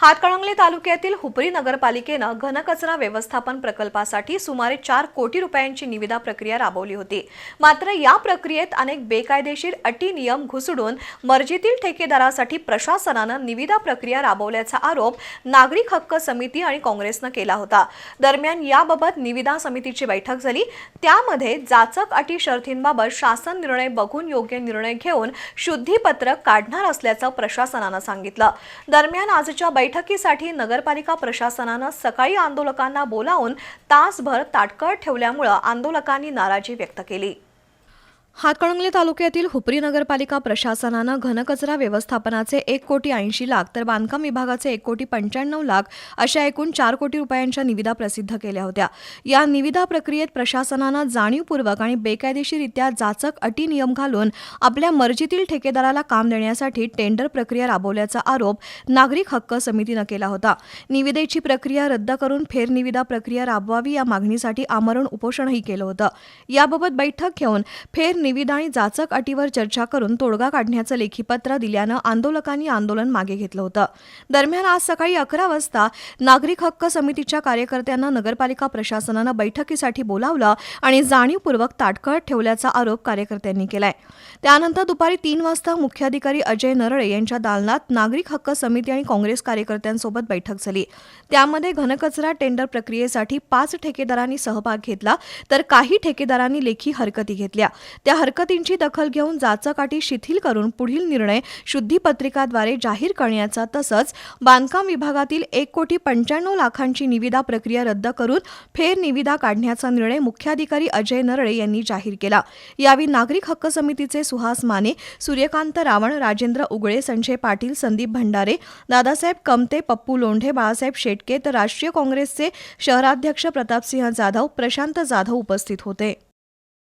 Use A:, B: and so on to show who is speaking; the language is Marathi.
A: हातकणंगले तालुक्यातील हुपरी नगरपालिकेनं घनकचरा व्यवस्थापन प्रकल्पासाठी सुमारे चार कोटी रुपयांची निविदा प्रक्रिया राबवली होती. मात्र या प्रक्रियेत अनेक बेकायदेशीर अटी नियम घुसडून मर्जीतील ठेकेदारासाठी प्रशासनानं निविदा प्रक्रिया राबवल्याचा आरोप नागरिक हक्क समिती आणि काँग्रेसनं केला होता. दरम्यान याबाबत निविदा समितीची बैठक झाली. त्यामध्ये जाचक अटी शर्थींबाबत शासन निर्णय बघून योग्य निर्णय घेऊन शुद्धीपत्रक काढणार असल्याचं प्रशासनानं सांगितलं. दरम्यान आजच्या बैठकीसाठी नगरपालिका प्रशासनानं सकाळी आंदोलकांना बोलावून तासभर ताटकळत ठेवल्यामुळं आंदोलकांनी नाराजी व्यक्त केली. हातकणंगले तालुक्यातील हुपरी नगरपालिका प्रशासनानं घनकचरा व्यवस्थापनाचे एक कोटी ऐंशी लाख तर बांधकाम विभागाचे एक कोटी पंच्याण्णव लाख अशा एकूण चार कोटी रुपयांच्या निविदा प्रसिद्ध केल्या होत्या. या निविदा प्रक्रियेत प्रशासनानं जाणीवपूर्वक आणि बेकायदेशीरित्या जाचक अटी नियम घालून आपल्या मर्जीतील ठेकेदाराला काम देण्यासाठी टेंडर प्रक्रिया राबवल्याचा आरोप नागरिक हक्क समितीनं केला होता. निविदेची प्रक्रिया रद्द करून फेरनिविदा प्रक्रिया राबवावी या मागणीसाठी आमरण उपोषणही केलं होतं. याबाबत बैठक घेऊन फेर निविदा आणि जाचक अटीवर चर्चा करून तोडगा काढण्याचं लेखी पत्र दिल्यानं आंदोलकांनी आंदोलन मागे घेतलं होतं. दरम्यान आज सकाळी अकरा वाजता नागरिक हक्क समितीच्या कार्यकर्त्यांना नगरपालिका प्रशासनानं बैठकीसाठी बोलावलं आणि जाणीवपूर्वक ताटकळत ठेवल्याचा आरोप कार्यकर्त्यांनी केलाय. त्यानंतर दुपारी तीन वाजता मुख्याधिकारी अजय नरळे यांच्या दालनात नागरिक हक्क समिती आणि काँग्रेस कार्यकर्त्यांसोबत बैठक झाली. त्यामध्ये घनकचरा टेंडर प्रक्रियेसाठी पाच ठेकेदारांनी सहभाग घेतला तर काही ठेकेदारांनी लेखी हरकती घेतल्या. त्या हरकतींची दखल घेऊन जाचकाठी शिथिल करून पुढील निर्णय शुद्धीपत्रिकाद्वारे जाहीर करण्याचा तसंच बांधकाम विभागातील एक कोटी पंच्याण्णव लाखांची निविदा प्रक्रिया रद्द करून फेर निविदा काढण्याचा निर्णय मुख्याधिकारी अजय नरळे यांनी जाहीर केला. यावेळी नागरिक हक्क समितीचे सुहास माने सूर्यकांत रावण राजेंद्र उगळे संजय पाटील संदीप भंडारे दादासाहेब कमते पप्पू लोंढे बाळासाहेब शेटके तर राष्ट्रीय काँग्रेसचे शहराध्यक्ष प्रतापसिंह जाधव प्रशांत जाधव उपस्थित होते.